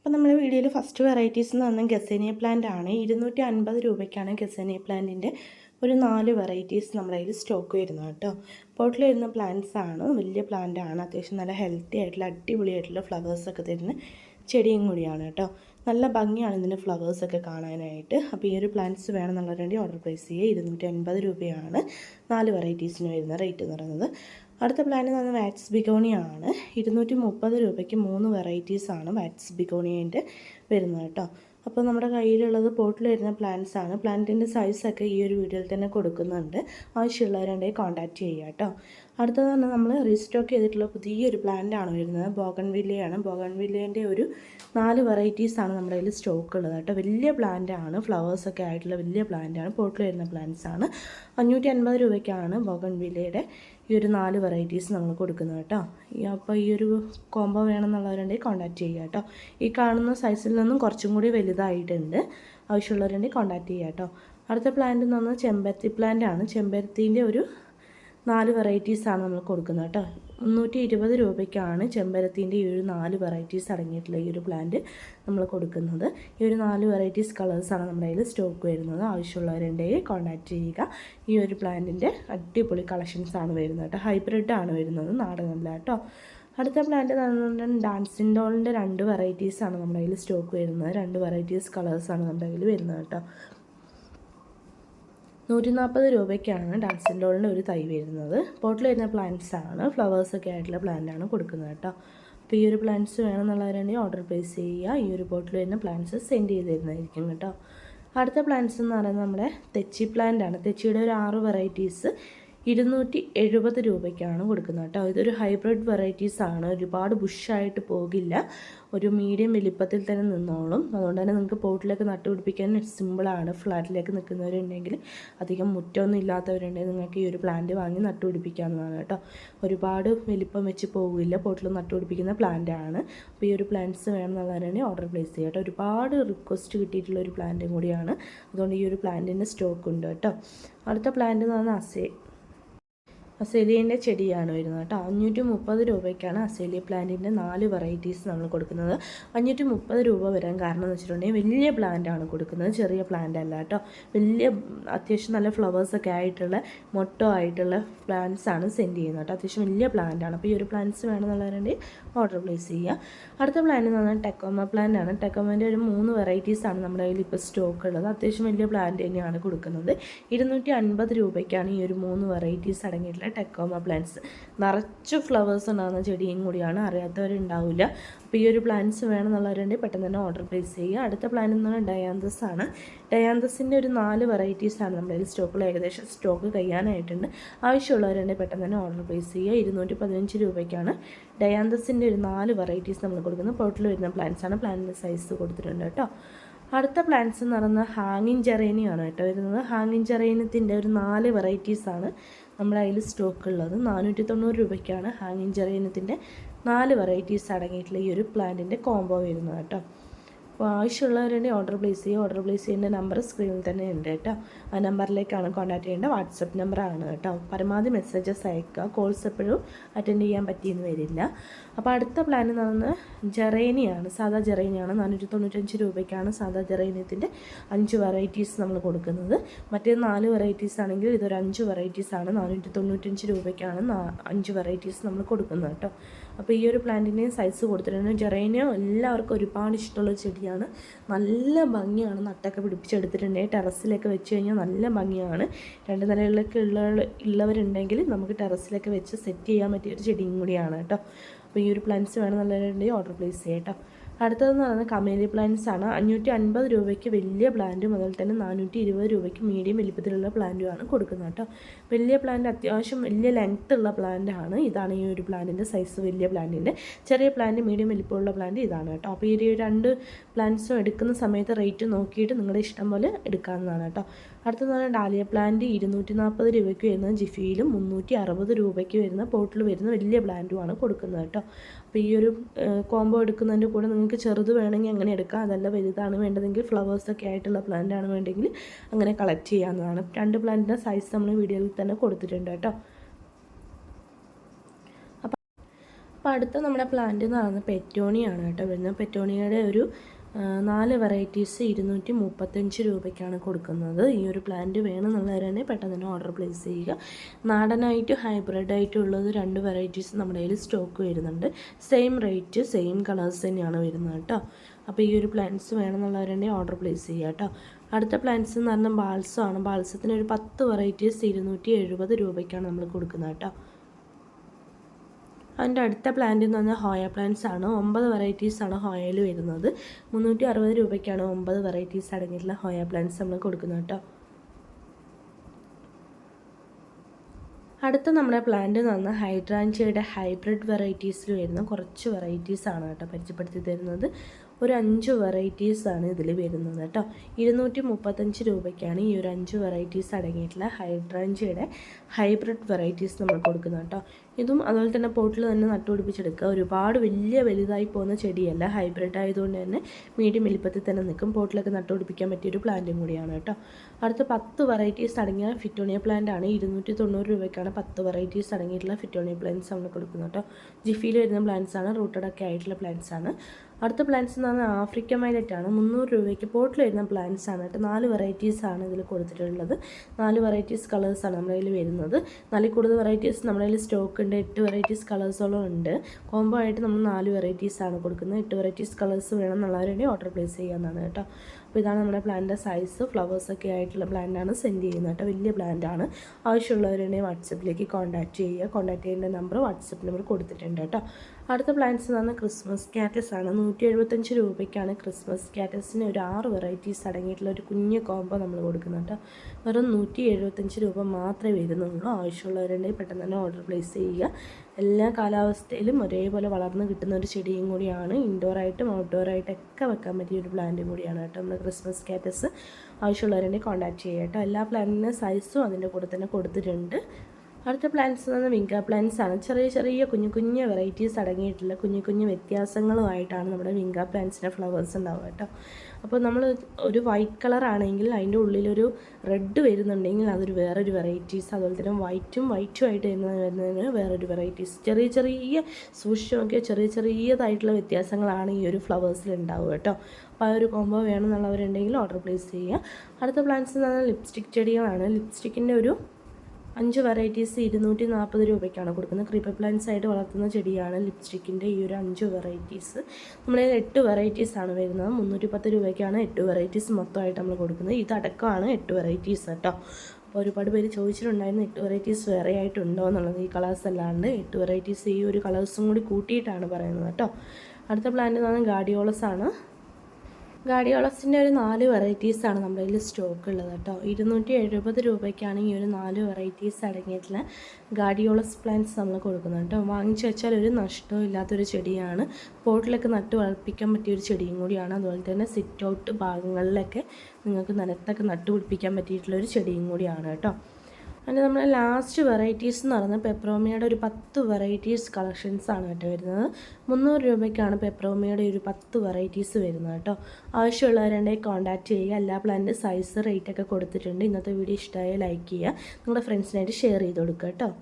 അപ്പോൾ നമ്മൾ വീഡിയോയിൽ ഫസ്റ്റ് വെറൈറ്റീസ് എന്ന് പറഞ്ഞാൽ ഗസേനിയ പ്ലാന്റ് ആണ്. ഇരുന്നൂറ്റി അൻപത് രൂപയ്ക്കാണ് ഗസേനിയ പ്ലാന്റിന്റെ ഒരു നാല് വെറൈറ്റീസ് നമ്മുടെ കയ്യിൽ സ്റ്റോക്ക് വരുന്നത് കേട്ടോ. പോട്ടിൽ വരുന്ന പ്ലാന്റ്സ് ആണ്. വലിയ പ്ലാന്റ് ആണ്. അത്യാവശ്യം നല്ല ഹെൽത്തി ആയിട്ടുള്ള അടിപൊളിയായിട്ടുള്ള ഫ്ലവേഴ്സൊക്കെ തരുന്ന ചെടിയും കൂടിയാണ് കേട്ടോ. നല്ല ഭംഗിയാണ് ഇതിന്റെ ഫ്ലവേഴ്സൊക്കെ കാണാനായിട്ട്. അപ്പോൾ ഈ ഒരു പ്ലാന്റ്സ് വേണമെന്നുള്ളവർ വേണ്ടി ഓർഡർ പ്ലേസ് ചെയ്യുക ഇരുന്നൂറ്റി അൻപത് രൂപയാണ് നാല് വെറൈറ്റീസിന് വരുന്ന റേറ്റ് എന്ന് പറയുന്നത്. അടുത്ത പ്ലാൻ എന്ന് പറഞ്ഞാൽ വാക്സ് ബിഗോണിയാണ് ഇരുന്നൂറ്റി മുപ്പത് രൂപയ്ക്ക് മൂന്ന് വെറൈറ്റീസാണ് വാക്സ് ബിഗോണിയന്റെ വരുന്നത് കേട്ടോ. അപ്പോൾ നമ്മുടെ കയ്യിലുള്ളത് പോട്ടിൽ വരുന്ന പ്ലാന്റ്സ് ആണ്. പ്ലാന്റിന്റെ സൈസൊക്കെ ഈ ഒരു വീഡിയോയിൽ തന്നെ കൊടുക്കുന്നുണ്ട്. ആവശ്യമുള്ളവരുണ്ടെങ്കിൽ കോൺടാക്റ്റ് ചെയ്യുക കേട്ടോ. അടുത്തത് തന്നെ നമ്മൾ റീസ്റ്റോക്ക് ചെയ്തിട്ടുള്ള പുതിയൊരു പ്ലാന്റ് ആണ് വരുന്നത്. ബോഗൺ വില്ലയാണ് ബോഗൺ വില്ലേന്റെ ഒരു നാല് വെറൈറ്റീസാണ് നമ്മുടെ കയ്യിൽ സ്റ്റോക്ക് ഉള്ളത് കേട്ടോ. വലിയ പ്ലാന്റ് ആണ്. ഫ്ലവേഴ്സൊക്കെ ആയിട്ടുള്ള വലിയ പ്ലാന്റ് ആണ്. പോട്ടിൽ വരുന്ന പ്ലാന്റ്സ് ആണ്. അഞ്ഞൂറ്റി അൻപത് രൂപയ്ക്കാണ് ബോഗൺ വില്ലയുടെ ഈ ഒരു നാല് വെറൈറ്റീസ് നമ്മൾ കൊടുക്കുന്നത് കേട്ടോ. അപ്പോൾ ഈ ഒരു കോംബോ വേണമെന്നുള്ളവരുണ്ടെങ്കിൽ കോൺടാക്റ്റ് ചെയ്യുക കേട്ടോ. ഈ കാണുന്ന സൈസിൽ നിന്നും കുറച്ചും കൂടി വലുതായിട്ടുണ്ട്. ആവശ്യമുള്ളവരുണ്ടെങ്കിൽ കോൺടാക്റ്റ് ചെയ്യുക കേട്ടോ. അടുത്ത പ്ലാന്റ് എന്ന് പറഞ്ഞാൽ ചെമ്പരത്തി പ്ലാന്റ് ആണ്. ചെമ്പരത്തിന്റെ ഒരു നാല് വെറൈറ്റീസാണ് നമ്മൾ കൊടുക്കുന്നത് കേട്ടോ. മുന്നൂറ്റി ഇരുപത് രൂപയ്ക്കാണ് ചെമ്പരത്തിന്റെ ഈ ഒരു നാല് വെറൈറ്റീസ് അടങ്ങിയിട്ടുള്ള ഈ ഒരു പ്ലാന്റ് നമ്മൾ കൊടുക്കുന്നത്. ഈ ഒരു നാല് വെറൈറ്റീസ് കളേഴ്സാണ് നമ്മുടെ കയ്യിൽ സ്റ്റോക്ക് വരുന്നത്. ആവശ്യമുള്ളവരുണ്ടെങ്കിൽ കോൺടാക്റ്റ് ചെയ്യുക. ഈ ഒരു പ്ലാന്റിന്റെ അടിപൊളി കളക്ഷൻസാണ് വരുന്നത് കേട്ടോ. ഹൈബ്രിഡ് ആണ് വരുന്നത്. നാടനല്ല കേട്ടോ. അടുത്ത പ്ലാന്റ് ഡാൻസിൻ ഡോളിന്റെ രണ്ട് വെറൈറ്റീസാണ് നമ്മുടെ കയ്യിൽ സ്റ്റോക്ക് വരുന്നത്. രണ്ട് വെറൈറ്റീസ് കളേഴ്സാണ് നമ്മുടെ കയ്യിൽ വരുന്നത് കേട്ടോ. നൂറ്റി നാൽപ്പത് രൂപയ്ക്കാണ് ഡാൻസിൻ ഡോളിന്റെ ഒരു തൈ വരുന്നത്. പോട്ടിൽ വരുന്ന പ്ലാന്റ്സ് ആണ്. ഫ്ലവേഴ്സൊക്കെ ആയിട്ടുള്ള പ്ലാന്റ് ആണ് കൊടുക്കുന്നത് കേട്ടോ. അപ്പോൾ ഈ ഒരു പ്ലാന്റ്സ് വേണമെന്നുള്ളവരുണ്ടെങ്കിൽ ഓർഡർ പ്ലേസ് ചെയ്യുക. ഈ ഒരു പോട്ടിൽ വരുന്ന പ്ലാന്റ്സ് സെൻഡ് ചെയ്ത് തരുന്നതായിരിക്കും കേട്ടോ. അടുത്ത പ്ലാന്റ്സ് എന്ന് പറയുന്നത് നമ്മുടെ തെച്ചി പ്ലാന്റ് ആണ്. തെച്ചിയുടെ ഒരു ആറ് വെറൈറ്റീസ് ഇരുന്നൂറ്റി എഴുപത് രൂപയ്ക്കാണ് കൊടുക്കുന്നത് കേട്ടോ. ഇതൊരു ഹൈബ്രിഡ് വെറൈറ്റീസ് ആണ്. ഒരുപാട് ബുഷായിട്ട് പോകില്ല. ഒരു മീഡിയം വലിപ്പത്തിൽ തന്നെ നിന്നോളും. അതുകൊണ്ട് തന്നെ നിങ്ങൾക്ക് പോട്ടിലേക്ക് നട്ടുപിടിപ്പിക്കാൻ സിമ്പിളാണ് ഫ്ലാറ്റിലേക്ക് നിൽക്കുന്നവരുണ്ടെങ്കിൽ അധികം മുറ്റമൊന്നും ഇല്ലാത്തവരുണ്ടെങ്കിൽ നിങ്ങൾക്ക് ഈ ഒരു പ്ലാന്റ് വാങ്ങി നട്ടുപിടിപ്പിക്കാവുന്നതാണ് കേട്ടോ. ഒരുപാട് വലിപ്പം വെച്ച് പോകില്ല പോട്ടിൽ നട്ടുപിടിപ്പിക്കുന്ന പ്ലാന്റ് ആണ്. അപ്പോൾ ഈ ഒരു പ്ലാന്റ്സ് വേണം വേണമെന്നുള്ളവരാണെങ്കിൽ ഓർഡർ പ്ലേസ് ചെയ്യുക കേട്ടോ. ഒരുപാട് റിക്വസ്റ്റ് കിട്ടിയിട്ടുള്ള ഒരു പ്ലാന്റും കൂടിയാണ്. അതുകൊണ്ട് ഈ ഒരു പ്ലാന്റിന്റെ സ്റ്റോക്ക് ഉണ്ട് കേട്ടോ. അടുത്ത പ്ലാന്റ് എന്ന് പറഞ്ഞാൽ അസേ അസേലിയന്റെ ചെടിയാണ് വരുന്നത് കേട്ടോ. അഞ്ഞൂറ്റി മുപ്പത് രൂപയ്ക്കാണ് അസേലിയ പ്ലാന്റിന്റെ നാല് വെറൈറ്റീസ് നമ്മൾ കൊടുക്കുന്നത്. അഞ്ഞൂറ്റി മുപ്പത് രൂപ വരാൻ കാരണം എന്ന് വെച്ചിട്ടുണ്ടെങ്കിൽ വലിയ പ്ലാന്റാണ് കൊടുക്കുന്നത്. ചെറിയ പ്ലാന്റ് അല്ല കേട്ടോ. വലിയ അത്യാവശ്യം നല്ല ഫ്ലവേഴ്സൊക്കെ ആയിട്ടുള്ള മൊട്ടോ ആയിട്ടുള്ള പ്ലാന്റ്സ് ആണ് സെൻഡ് ചെയ്യുന്നത് കേട്ടോ. അത്യാവശ്യം വലിയ പ്ലാന്റ് ആണ് അപ്പോൾ ഈ ഒരു പ്ലാന്റ്സ് വേണമെന്നുള്ളവരുണ്ടെങ്കിൽ ഓർഡർ പ്ലേസ് ചെയ്യുക. അടുത്ത പ്ലാന്റ് എന്ന് പറഞ്ഞാൽ ടെക്കോമ പ്ലാന്റ് ആണ്. ടെക്കോമേന്റെ ഒരു മൂന്ന് വെറൈറ്റീസ് ആണ് നമ്മുടെ കയ്യിൽ ഇപ്പോൾ സ്റ്റോക്ക് ഉള്ളത്. അത്യാവശ്യം വലിയ പ്ലാന്റ് തന്നെയാണ് കൊടുക്കുന്നത്. ഇരുന്നൂറ്റി അൻപത് രൂപയ്ക്കാണ് ഈ ഒരു മൂന്ന് വെറൈറ്റീസ് അടങ്ങിയിട്ടുള്ള ടെക്കോമ പ്ലാന്റ്സ്. നിറച്ച് ഫ്ലവേഴ്സ് ഉണ്ടാകുന്ന ചെടിയും കൂടിയാണ് അറിയാത്തവരുണ്ടാവില്ല. അപ്പോൾ ഈ ഒരു പ്ലാന്റ്സ് വേണമെന്നുള്ളവരുണ്ടെങ്കിൽ പെട്ടെന്ന് തന്നെ ഓർഡർ പ്ലേസ് ചെയ്യുക. അടുത്ത പ്ലാൻ എന്ന് പറഞ്ഞാൽ ഡയാന്തസ് ആണ്. ഡയാന്തസിന്റെ ഒരു നാല് വെറൈറ്റീസാണ് നമ്മുടെ കയ്യിൽ സ്റ്റോക്കിൽ ഏകദേശം സ്റ്റോക്ക് കഴിയാനായിട്ടുണ്ട്. ആവശ്യമുള്ളവരുണ്ടെങ്കിൽ പെട്ടെന്ന് തന്നെ ഓർഡർ പ്ലേസ് ചെയ്യുക. ഇരുന്നൂറ്റി പതിനഞ്ച് രൂപയ്ക്കാണ് ഡയാന്തസിന്റെ ഒരു നാല് വെറൈറ്റീസ് നമ്മൾ കൊടുക്കുന്നത്. പോട്ടിൽ വരുന്ന പ്ലാന്റ്സ് ആണ്. പ്ലാന്റിന്റെ സൈസ് കൊടുത്തിട്ടുണ്ട് കേട്ടോ. അടുത്ത പ്ലാന്റ്സ് എന്ന് പറയുന്നത് ഹാങ്ങിങ് ജെറേനിയാണ് കേട്ടോ വരുന്നത്. ഹാങ്ങിങ് ജെറേനത്തിന്റെ ഒരു നാല് വെറൈറ്റീസാണ് നമ്മുടെ അതിൽ സ്റ്റോക്ക് ഉള്ളത് നാനൂറ്റി തൊണ്ണൂറ് രൂപയ്ക്കാണ് ഹാങ്ങിങ് ജെറേനത്തിന്റെ നാല് വെറൈറ്റീസ് അടങ്ങിയിട്ടുള്ള ഈ ഒരു പ്ലാന്റിന്റെ കോംബോ വരുന്നത് കേട്ടോ. അപ്പോൾ ആവശ്യമുള്ളവരുടെ ഓർഡർ പ്ലേസ് ചെയ്യുക ഓർഡർ പ്ലേസ് ചെയ്യുന്ന നമ്പർ സ്ക്രീനിൽ തന്നെ ഉണ്ട് കേട്ടോ. ആ നമ്പറിലേക്കാണ് കോൺടാക്ട് ചെയ്യേണ്ടത്. വാട്സപ്പ് നമ്പറാണ് കേട്ടോ. പരമാവധി മെസ്സേജസ് അയക്കുക. കോൾസ് എപ്പോഴും അറ്റൻഡ് ചെയ്യാൻ പറ്റിയെന്ന് വരില്ല. അപ്പോൾ അടുത്ത പ്ലാൻ എന്ന് പറയുന്നത് ജെറേനിയാണ്. സാധാ ജെറേനിയാണ്. നാനൂറ്റി തൊണ്ണൂറ്റഞ്ച് രൂപയ്ക്കാണ് സാധാ ജെറേനിയത്തിന്റെ അഞ്ച് വെറൈറ്റീസ് നമ്മൾ കൊടുക്കുന്നത്. മറ്റേ നാല് വെറൈറ്റീസ് ആണെങ്കിൽ ഇതൊരു അഞ്ച് വെറൈറ്റീസ് ആണ്. നാനൂറ്റി തൊണ്ണൂറ്റഞ്ച് രൂപയ്ക്കാണ് അഞ്ച് വെറൈറ്റീസ് നമ്മൾ കൊടുക്കുന്നത് കേട്ടോ. അപ്പോൾ ഈ ഒരു പ്ലാന്റിന്റെയും സൈസ് കൊടുത്തിട്ടുണ്ട്. ജെറേനിയോ എല്ലാവർക്കും ഒരുപാട് ഇഷ്ടമുള്ള ചെടിയാണ്. നല്ല ഭംഗിയാണ് നട്ടൊക്കെ പിടിപ്പിച്ചെടുത്തിട്ടുണ്ട്. ടെറസിലൊക്കെ വെച്ച് കഴിഞ്ഞാൽ നല്ല ഭംഗിയാണ്. രണ്ട് നിലകളിലൊക്കെ ഉള്ള ഉള്ളവരുണ്ടെങ്കിൽ നമുക്ക് ടെറസിലൊക്കെ വെച്ച് സെറ്റ് ചെയ്യാൻ പറ്റിയ ഒരു ചെടിയും കൂടിയാണ് കേട്ടോ. അപ്പോൾ ഈ ഒരു പ്ലാന്റ്സ് വേണമെന്നുള്ളവരുണ്ടെങ്കിൽ ഓർഡർ പ്ലേസ് ചെയ്യാം കേട്ടോ. അടുത്തതെന്ന് പറയുന്നത് കമേലി പ്ലാന്റ്സ് ആണ്. അഞ്ഞൂറ്റി അൻപത് രൂപയ്ക്ക് വലിയ പ്ലാന്റും മുതൽ തന്നെ നാനൂറ്റി ഇരുപത് രൂപയ്ക്ക് മീഡിയം വലിപ്പത്തിലുള്ള പ്ലാന്റുമാണ് കൊടുക്കുന്നത് കേട്ടോ. വലിയ പ്ലാന്റ് അത്യാവശ്യം വലിയ ലെങ്ത് ഉള്ള പ്ലാന്റ് ആണ്. ഇതാണ് ഈ ഒരു പ്ലാന്റിന്റെ സൈസ് വലിയ പ്ലാന്റിന്റെ ചെറിയ പ്ലാന്റ് മീഡിയം വലിപ്പമുള്ള പ്ലാന്റ് ഇതാണ് കേട്ടോ. അപ്പോൾ ഈ രണ്ട് പ്ലാന്റ്സും എടുക്കുന്ന സമയത്ത് റേറ്റ് നോക്കിയിട്ട് നിങ്ങളുടെ ഇഷ്ടം പോലെ എടുക്കാവുന്നതാണ് കേട്ടോ. അടുത്തത് പറഞ്ഞാൽ ഡാലിയ പ്ലാന്റ് ഇരുന്നൂറ്റി നാൽപ്പത് രൂപയ്ക്ക് വരുന്ന ജിഫിയിലും മുന്നൂറ്റി അറുപത് രൂപയ്ക്ക് വരുന്ന പോട്ടിൽ വരുന്ന വലിയ പ്ലാന്റുമാണ് കൊടുക്കുന്നത് കേട്ടോ. അപ്പോൾ ഈ ഒരു കോംബോ എടുക്കുന്നതിന്റെ കൂടെ നിങ്ങൾക്ക് ചെറുത് വേണമെങ്കിൽ അങ്ങനെ എടുക്കാം. അതല്ല വലുതാണ് വേണ്ടതെങ്കിൽ ഫ്ലവേഴ്സൊക്കെ ആയിട്ടുള്ള പ്ലാന്റ് ആണ് വേണ്ടെങ്കിൽ അങ്ങനെ കളക്ട് ചെയ്യാവുന്നതാണ്. രണ്ട് പ്ലാന്റിന്റെ സൈസ് നമ്മൾ വീഡിയോയിൽ തന്നെ കൊടുത്തിട്ടുണ്ട് കേട്ടോ. അപ്പോൾ അടുത്ത നമ്മുടെ പ്ലാന്റ് എന്ന് പറയുന്നത് പെറ്റോണിയാണ് കേട്ടോ വരുന്നത്. പെറ്റോണിയുടെ ഒരു നാല് വെറൈറ്റീസ് ഇരുന്നൂറ്റി മുപ്പത്തഞ്ച് രൂപയ്ക്കാണ് കൊടുക്കുന്നത്. ഈ ഒരു പ്ലാന്റ് വേണമെന്നുള്ളവരെ പെട്ടെന്ന് തന്നെ ഓർഡർ പ്ലേസ് ചെയ്യുക. നാടനായിട്ട് ഹൈബ്രിഡ് ആയിട്ടും ഉള്ളത് രണ്ട് വെറൈറ്റീസ് നമ്മുടെ കയ്യിൽ സ്റ്റോക്ക് വരുന്നുണ്ട്. സെയിം റേറ്റ് സെയിം കളേഴ്സ് തന്നെയാണ് വരുന്നത് കേട്ടോ. അപ്പോൾ ഈ ഒരു പ്ലാന്റ്സ് വേണമെന്നുള്ളവരെ ഓർഡർ പ്ലേസ് ചെയ്യുക കേട്ടോ. അടുത്ത പ്ലാന്റ്സ് എന്ന് പറഞ്ഞാൽ ബാൾസമാണ് ബാൽസത്തിന് ഒരു പത്ത് വെറൈറ്റീസ് ഇരുന്നൂറ്റി രൂപയ്ക്കാണ് നമ്മൾ കൊടുക്കുന്നത് കേട്ടോ. അതിന്റെ അടുത്ത പ്ലാന്റ് എന്ന് പറഞ്ഞാൽ ഹോയ പ്ലാന്റ്സ് ആണ്. ഒമ്പത് വെറൈറ്റീസ് ആണ് ഹോയയിൽ വരുന്നത്. മുന്നൂറ്റി അറുപത് രൂപയ്ക്കാണ് ഒമ്പത് വെറൈറ്റീസ് അടങ്ങിയിട്ടുള്ള ഹോയ പ്ലാന്റ്സ് നമ്മൾ കൊടുക്കുന്നത് കേട്ടോ അടുത്ത നമ്മുടെ പ്ലാന്റ് എന്ന് പറഞ്ഞാൽ ഹൈഡ്രാഞ്ചയുടെ ഹൈബ്രിഡ് വെറൈറ്റീസിൽ വരുന്ന കുറച്ച് വെറൈറ്റീസ് ആണ് കേട്ടോ പരിചയപ്പെടുത്തി തരുന്നത്. ഒരു അഞ്ച് വെറൈറ്റീസ് ആണ് ഇതിൽ വരുന്നത് കേട്ടോ ഇരുന്നൂറ്റി മുപ്പത്തഞ്ച് രൂപയ്ക്കാണ് ഈ ഒരു അഞ്ച് വെറൈറ്റീസ് അടങ്ങിയിട്ടുള്ള ഹൈഡ്രാഞ്ചയുടെ ഹൈബ്രിഡ് വെറൈറ്റീസ് നമ്മൾ കൊടുക്കുന്നത് കേട്ടോ ഇതും അതുപോലെ തന്നെ പോട്ടിൽ തന്നെ നട്ടുപിടിപ്പിച്ചെടുക്കുക. ഒരുപാട് വലിയ വലുതായി പോകുന്ന ചെടിയല്ല. ഹൈബ്രിഡ് ആയതുകൊണ്ട് തന്നെ മീഡിയം വലിപ്പത്തിൽ തന്നെ നിൽക്കും. പോട്ടിലൊക്കെ നട്ടുപിടിപ്പിക്കാൻ പറ്റിയ ഒരു പ്ലാന്റും കൂടിയാണ് കേട്ടോ. അടുത്ത പത്ത് വെറൈറ്റീസ് അടങ്ങിയ ഫിറ്റോണിയ പ്ലാന്റ് ആണ്. ഇരുന്നൂറ്റി തൊണ്ണൂറ് രൂപയ്ക്കാണ് പത്ത് വെറൈറ്റീസ് അടങ്ങിയിട്ടുള്ള ഫിറ്റോണിയ പ്ലാന്റ്സ് നമ്മൾ കൊടുക്കുന്നത് കേട്ടോ. ജിഫിയിൽ വരുന്ന പ്ലാന്റ്സ് ആണ്. റൂട്ടഡ് ഒക്കെ ആയിട്ടുള്ള പ്ലാന്റ്സ് ആണ്. അടുത്ത പ്ലാന്റ്സ് എന്ന് പറഞ്ഞാൽ ആഫ്രിക്കൻ വയലറ്റ് ആണ്. മുന്നൂറ് രൂപയ്ക്ക് പോട്ടിൽ വരുന്ന പ്ലാന്റ്സ് ആണ് കേട്ടോ. നാല് വെറൈറ്റീസ് ആണ് ഇതിൽ കൊടുത്തിട്ടുള്ളത്. നാല് വെറൈറ്റീസ് കളേഴ്സ് ആണ് നമ്മുടെ കയ്യിൽ വരുന്നത്. നാലിൽ കൂടുതൽ വെറൈറ്റീസ് നമ്മുടെ കയ്യിൽ സ്റ്റോക്ക് ഉണ്ട് എട്ട് വെറൈറ്റീസ് കളേഴ്സോളം ഉണ്ട്. കോംബോ ആയിട്ട് നമ്മൾ നാല് വെറൈറ്റീസ് ആണ് കൊടുക്കുന്നത്. എട്ട് വെറൈറ്റീസ് കളേഴ്സ് വേണം എന്നുള്ളവരുടെ ഓർഡർ പ്ലേസ് ചെയ്യാവുന്നതാണ് കേട്ടോ. അപ്പോൾ ഇതാണ് നമ്മുടെ പ്ലാന്റിന്റെ സൈസ് ഫ്ലവേഴ്സൊക്കെ ആയിട്ടുള്ള പ്ലാന്റാണ് സെൻഡ് ചെയ്യുന്നത് കേട്ടോ. വലിയ പ്ലാന്റാണ് ആവശ്യമുള്ളവരുണ്ടെങ്കിൽ വാട്സപ്പിലേക്ക് കോൺടാക്റ്റ് ചെയ്യുക. കോൺടാക്ട് ചെയ്യേണ്ട നമ്പർ വാട്സപ്പ് നമ്പർ കൊടുത്തിട്ടുണ്ട് കേട്ടോ. അടുത്ത പ്ലാന്റ്സ് എന്ന് പറഞ്ഞാൽ ക്രിസ്മസ് കാറ്റസ് ആണ്. നൂറ്റി എഴുപത്തഞ്ച് രൂപയ്ക്കാണ് ക്രിസ്മസ് കാറ്റസിന് ഒരു ആറ് വെറൈറ്റീസ് അടങ്ങിയിട്ടുള്ള ഒരു കുഞ്ഞ് കോംബോ നമ്മൾ കൊടുക്കുന്നുണ്ട് വെറും നൂറ്റി എഴുപത്തഞ്ച് രൂപ മാത്രമേ വരുന്നുള്ളൂ. ആവശ്യമുള്ളവരുണ്ടെങ്കിൽ പെട്ടെന്ന് തന്നെ ഓർഡർ പ്ലേസ് ചെയ്യുക. എല്ലാ കാലാവസ്ഥയിലും ഒരേപോലെ വളർന്ന് കിട്ടുന്ന ഒരു ചെടിയും കൂടിയാണ്. ഇൻഡോറായിട്ടും ഔട്ട്ഡോറായിട്ടൊക്കെ വെക്കാൻ പറ്റിയ ഒരു പ്ലാന്റും കൂടിയാണ് കേട്ടോ നമ്മൾ ക്രിസ്മസ് കാറ്റസ് ആവശ്യമുള്ളവരുണ്ടെങ്കിൽ കോൺടാക്ട് ചെയ്യുക കേട്ടോ എല്ലാ പ്ലാന്റിന്റെ സൈസും അതിന്റെ കൂടെ തന്നെ കൊടുത്തിട്ടുണ്ട്. അടുത്ത പ്ലാന്റ്സ് എന്ന് പറഞ്ഞാൽ വിങ്ക പ്ലാന്റ്സ് ആണ്. ചെറിയ ചെറിയ കുഞ്ഞു കുഞ്ഞു വെറൈറ്റീസ് അടങ്ങിയിട്ടുള്ള കുഞ്ഞു കുഞ്ഞു വ്യത്യാസങ്ങളുമായിട്ടാണ് നമ്മുടെ വിങ്കാ പ്ലാന്റ്സിന്റെ ഫ്ലവേഴ്സ് ഉണ്ടാവുക കേട്ടോ. അപ്പോൾ നമ്മൾ ഒരു വൈറ്റ് കളർ ആണെങ്കിൽ അതിന്റെ ഉള്ളിലൊരു റെഡ് വരുന്നുണ്ടെങ്കിൽ അതൊരു വേറൊരു വെറൈറ്റീസ് അതുപോലെ തന്നെ വൈറ്റും വൈറ്റും ആയിട്ട് വരുന്ന വരുന്നതിന് വേറൊരു വെറൈറ്റീസ് ചെറിയ ചെറിയ സൂക്ഷിച്ച് നോക്കിയാൽ ചെറിയ ചെറിയതായിട്ടുള്ള വ്യത്യാസങ്ങളാണ് ഈ ഒരു ഫ്ലവേഴ്സിൽ ഉണ്ടാവുക കേട്ടോ. അപ്പോൾ ആ ഒരു കോംബോ വേണമെന്നുള്ളവരുണ്ടെങ്കിൽ ഓർഡർ പ്ലേസ് ചെയ്യുക. അടുത്ത പ്ലാന്റ്സ് എന്ന് പറഞ്ഞാൽ ലിപ്സ്റ്റിക് ചെടികളാണ്. ലിപ്സ്റ്റിക്കിന്റെ ഒരു അഞ്ച് വെറൈറ്റീസ് ഇരുന്നൂറ്റി നാൽപ്പത് രൂപയ്ക്കാണ് കൊടുക്കുന്നത്. ക്രീപ്പർ പ്ലാന്റ്സ് ആയിട്ട് വളർത്തുന്ന ചെടിയാണ് ലിപ്സ്റ്റിക്കിന്റെ ഈ ഒരു അഞ്ച് വെറൈറ്റീസ് നമ്മുടെ എട്ട് വെറൈറ്റീസ് ആണ് വരുന്നത്. മുന്നൂറ്റി പത്ത് രൂപയ്ക്കാണ് എട്ട് വെറൈറ്റീസ് മൊത്തമായിട്ട് നമ്മൾ കൊടുക്കുന്നത്. ഇതടക്കമാണ് എട്ട് വെറൈറ്റീസ് കേട്ടോ. അപ്പോൾ ഒരുപാട് പേര് ചോദിച്ചിട്ടുണ്ടായിരുന്നു എട്ട് വെറൈറ്റീസ് വേറെ ആയിട്ടുണ്ടോ എന്നുള്ളത്. ഈ കളേഴ്സ് അല്ലാണ്ട് എട്ട് വെറൈറ്റീസ് ഈ ഒരു കളേഴ്സും കൂടി കൂട്ടിയിട്ടാണ് പറയുന്നത് കേട്ടോ. അടുത്ത പ്ലാന്റ് എന്ന് പറഞ്ഞാൽ ഗാഡിയോളസ് ആണ്. ഗാഡിയോളസിന്റെ ഒരു നാല് വെറൈറ്റീസാണ് നമ്മുടെ കയ്യിൽ സ്റ്റോക്ക് ഉള്ളത് കേട്ടോ. ഇരുന്നൂറ്റി എഴുപത് രൂപയ്ക്കാണ് ഈ ഒരു നാല് വെറൈറ്റീസ് അടങ്ങിയിട്ടുള്ള ഗാഡിയോളസ് പ്ലാന്റ്സ് നമ്മൾ കൊടുക്കുന്നത് കേട്ടോ. വാങ്ങിച്ചു വെച്ചാൽ ഒരു നഷ്ടവും ഇല്ലാത്തൊരു ചെടിയാണ്. പോട്ടിലൊക്കെ നട്ട് വളർപ്പിക്കാൻ പറ്റിയ ഒരു ചെടിയും കൂടിയാണ്. അതുപോലെ തന്നെ സിറ്റ് ഔട്ട് ഭാഗങ്ങളിലൊക്കെ നിങ്ങൾക്ക് നിലത്തൊക്കെ നട്ടുപിടിപ്പിക്കാൻ പറ്റിയിട്ടുള്ള ഒരു ചെടിയും കൂടിയാണ് കേട്ടോ. അതിന്റെ നമ്മൾ ലാസ്റ്റ് വെറൈറ്റീസ് എന്ന് പറയുന്നത് പെപ്രോമിയുടെ ഒരു പത്ത് വെറൈറ്റീസ് കളക്ഷൻസ് ആണ് കേട്ടോ വരുന്നത്. മുന്നൂറ് രൂപയ്ക്കാണ് പെപ്രോമിയയുടെ ഒരു പത്ത് വെറൈറ്റീസ് വരുന്നത് കേട്ടോ. ആവശ്യമുള്ളവരുണ്ടെ കോൺടാക്റ്റ് ചെയ്യുക. എല്ലാ പ്ലാനിന്റെ സൈസ് റേറ്റ് ഒക്കെ കൊടുത്തിട്ടുണ്ട്. ഇന്നത്തെ വീഡിയോ ഇഷ്ടമായ ലൈക്ക് ചെയ്യുക. നിങ്ങളുടെ ഫ്രണ്ട്സിനായിട്ട് ഷെയർ ചെയ്ത് കൊടുക്കുക കേട്ടോ.